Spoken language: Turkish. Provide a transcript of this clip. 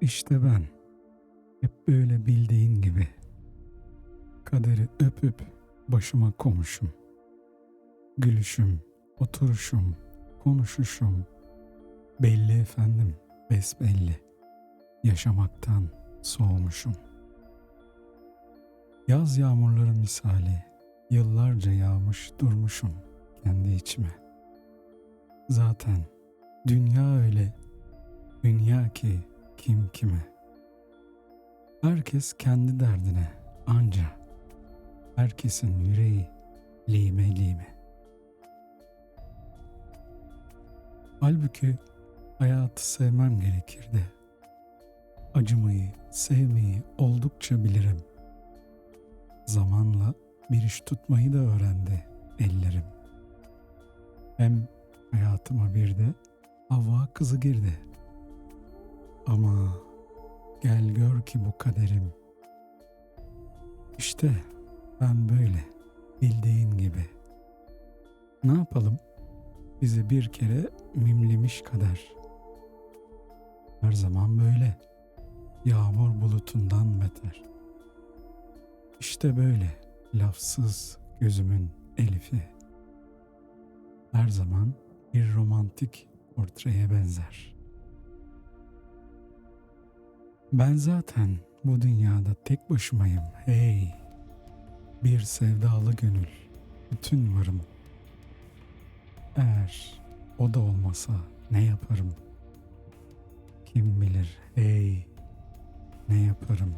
İşte ben. Hep böyle bildiğin gibi. Kaderi öpüp başıma komuşum. Gülüşüm, oturuşum, konuşuşum. Belli efendim, besbelli. Yaşamaktan soğumuşum. Yaz yağmurları misali yıllarca yağmış durmuşum kendi içime. Zaten dünya öyle, dünya ki kim kime. Herkes kendi derdine anca. Herkesin yüreği lime lime. Halbuki hayatı sevmem gerekirdi. Acımayı, sevmeyi oldukça bilirim. Zamanla bir iş tutmayı da öğrendi ellerim. Hem hayatıma bir de Havva kızı girdi. Ama gel gör ki bu kaderim. İşte ben böyle bildiğin gibi. Ne yapalım? Bizi bir kere mimlemiş kader. Her zaman böyle. Yağmur bulutundan beter. İşte böyle lafsız gözümün elifi. Her zaman bir romantik portreye benzer. Ben zaten bu dünyada tek başımayım hey. Bir sevdalı gönül, bütün varım. Eğer o da olmasa ne yaparım? Kim bilir hey, ne yaparım?